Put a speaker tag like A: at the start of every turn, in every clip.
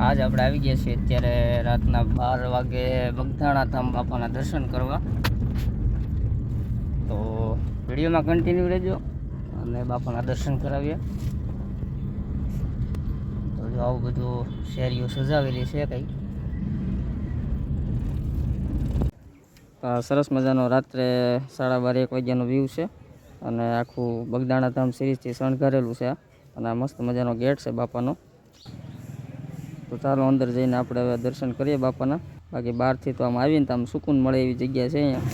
A: આજ આપણે આવી ગયા છીએ અત્યારે રાતના બાર વાગે બગદાણા ધામ બાપાના દર્શન કરવા. તો વિડીયોમાં કન્ટિન્યુ રહેજો અને બાપાના દર્શન કરાવીએ. તો જો આવું બધું શેરીઓ સજાવેલી છે કંઈક. સરસ મજાનો રાત્રે સાડા બાર એક વાગ્યાનો વ્યૂ છે અને આખું બગદાણા ધામ સિરીઝથી શણગારેલું છે. અને આ મસ્ત મજાનો ગેટ છે બાપાનો. તો ચાલો અંદર જઈને આપણે હવે દર્શન કરીએ બાપાના. બાકી બહારથી તો આમ આવીને તો આમ સુકૂન મળે એવી જગ્યા છે અહીંયા.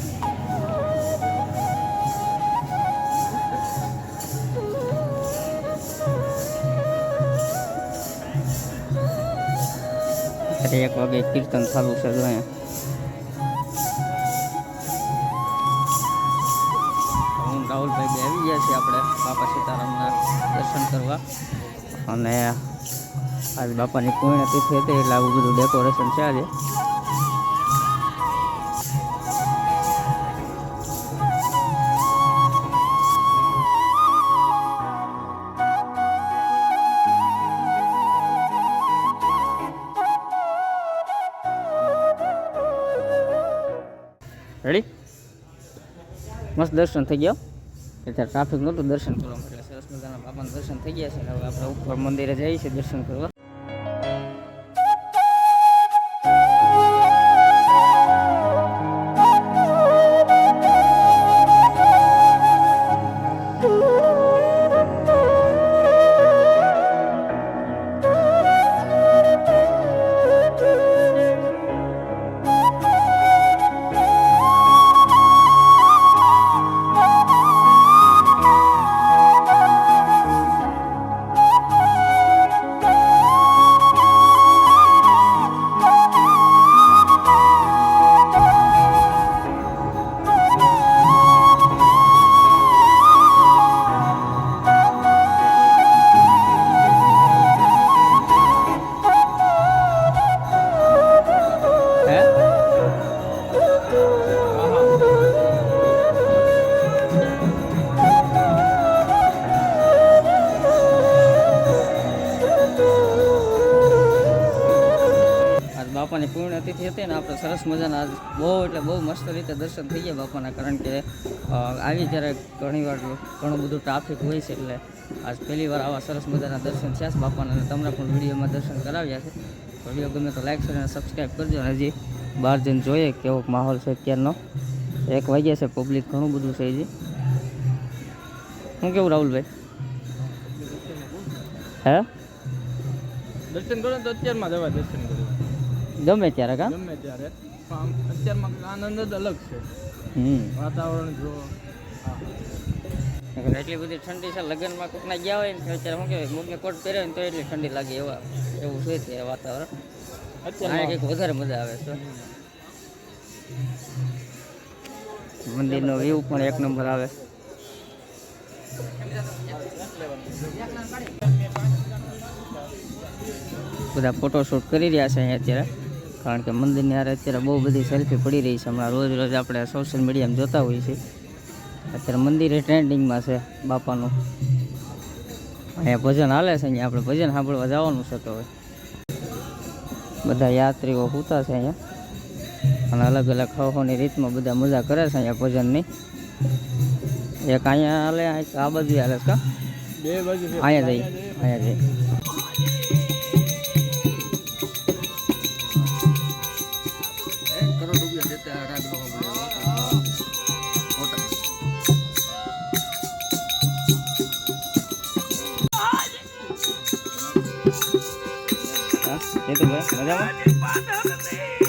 A: એક વાગે કીર્તન ચાલુ છે જો અહીંયા. રાહુલભાઈ આવી ગયા છીએ આપણે. બાપા સીતારામના દર્શન કરવા. અને આજ બાપાની પુણ્યતિથિ હતી એટલે આવું બધું ડેકોરેશન છે આજે. રેડી મસ્ત દર્શન થઈ ગયા અત્યારે ટ્રાફિક નહોતું, દર્શન કરવા એટલે સરસ મજાના બાપાના દર્શન થઈ ગયા છે હવે આપણે ઉપર મંદિરે જઈએ છીએ દર્શન કરવા. પુણ્યતિથિ હતી ને આપણે સરસ મજાના આજ બહુ એટલે બહુ મસ્ત રીતે દર્શન થઈ ગયા બાપાના કારણ કે આવી જ્યારે ઘણીવાર ઘણું બધું ટ્રાફિક હોય છે એટલે આજ પહેલી વાર આવા સરસ મજાના દર્શન થયા છે બાપાના અને તમને પણ વિડીયોમાં દર્શન કરાવ્યા છે. વીડિયો ગમે તો લાઈક શેર અને સબસ્ક્રાઈબ કરજો અને હજી બહાર જઈને જોઈએ કેવો માહોલ છે અત્યારનો. એક વાગ્યા છે પબ્લિક ઘણું બધું છે હજી. શું કેવું રાહુલભાઈ? હે
B: દર્શન કરો તો અત્યારમાં જવા દર્શન કરવા
A: ગમે ત્યારે કા?
B: ગમે ત્યારે. અત્યારમાં આનંદ જ અલગ છે.
A: હમ.
B: વાતાવરણ જો
A: એટલી બધી ઠંડી છે લગ્નમાં કોકના ગયા હોય ને અત્યારે શું કહેવાય મૂળને કોટ પહેર્યો હોય ને તો એટલી ઠંડી લાગે એવા એવું છે ત્યારે વાતાવરણ.
B: અત્યારે
A: કંઈક વધારે મજા આવે છે. મંદિરનો વ્યૂ પણ એક નંબર આવે. બધા ફોટોશૂટ કરી રહ્યા છે અહીંયા અત્યારે. કારણ કે મંદિરની હારે અત્યારે બહુ બધી સેલ્ફી પડી રહી છે. હમણાં રોજ રોજ આપણે સોશિયલ મીડિયામાં જોતા હોઈએ છીએ. અત્યારે મંદિરે ટ્રેન્ડિંગમાં છે બાપાનું. અહીંયા ભજન હાલે છે અહીંયા. આપણે ભજન સાંભળવા જવાનું છે તો હવે. બધા યાત્રીઓ સૂતા છે અહીંયા. અને અલગ અલગ ખોખોની રીતમાં બધા મજા કરે છે અહીંયા ભજનની. એક અહીંયા હાલે આ બાજુ હાલે છે
B: બે બાજુ છે.
A: અહીંયા જઈ અહીંયા જઈ હા એ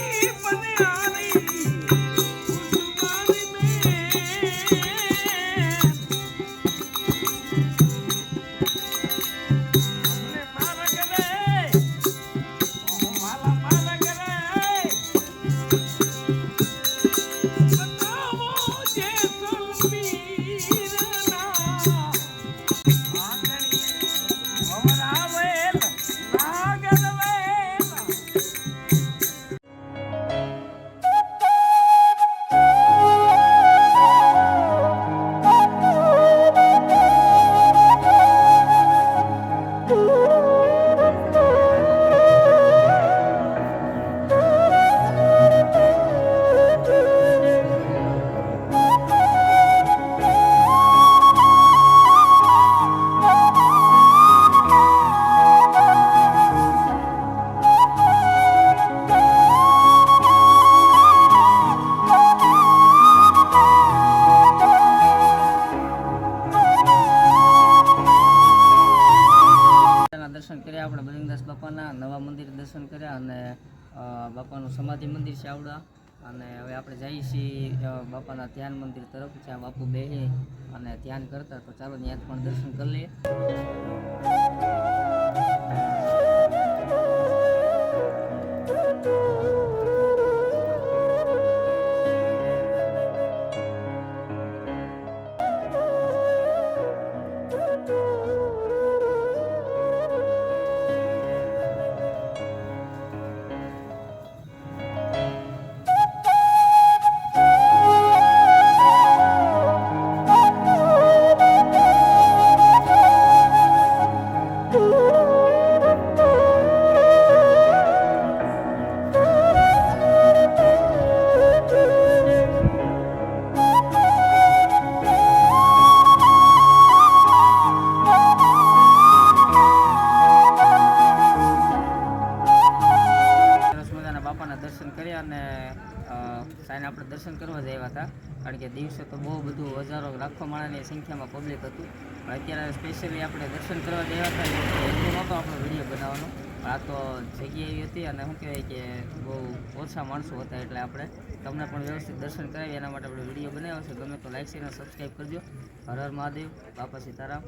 A: આપણે બજરંગદાસ બાપાના નવા મંદિર દર્શન કર્યા અને બાપાનું સમાધિ મંદિર છે આવડા. અને હવે આપણે જઈએ છીએ બાપાના ધ્યાન મંદિર તરફ, જ્યાં બાપુ બેહી અને ધ્યાન કરતા. તો ચાલો ત્યાં પણ દર્શન કરી લઈએ. સાંજે આપણે દર્શન કરવા જ હતા. કારણ કે દિવસે તો બહુ બધું હજારો, લાખો માણસની સંખ્યામાં પબ્લિક હતું. પણ અત્યારે સ્પેશિયલી આપણે દર્શન કરવા જ હતા. એટલું નહોતો આપણો વીડિયો બનાવવાનો. આ તો જગ્યા એવી હતી અને શું કહેવાય કે બહુ ઓછા માણસો હતા એટલે આપણે તમને પણ વ્યવસ્થિત દર્શન કરાવી એના માટે આપણે વીડિયો બનાવ્યો છે. ગમે તો લાઈક શેર અને સબસ્ક્રાઈબ કરજો. હર હર મહાદેવ. બાપા સીતારામ.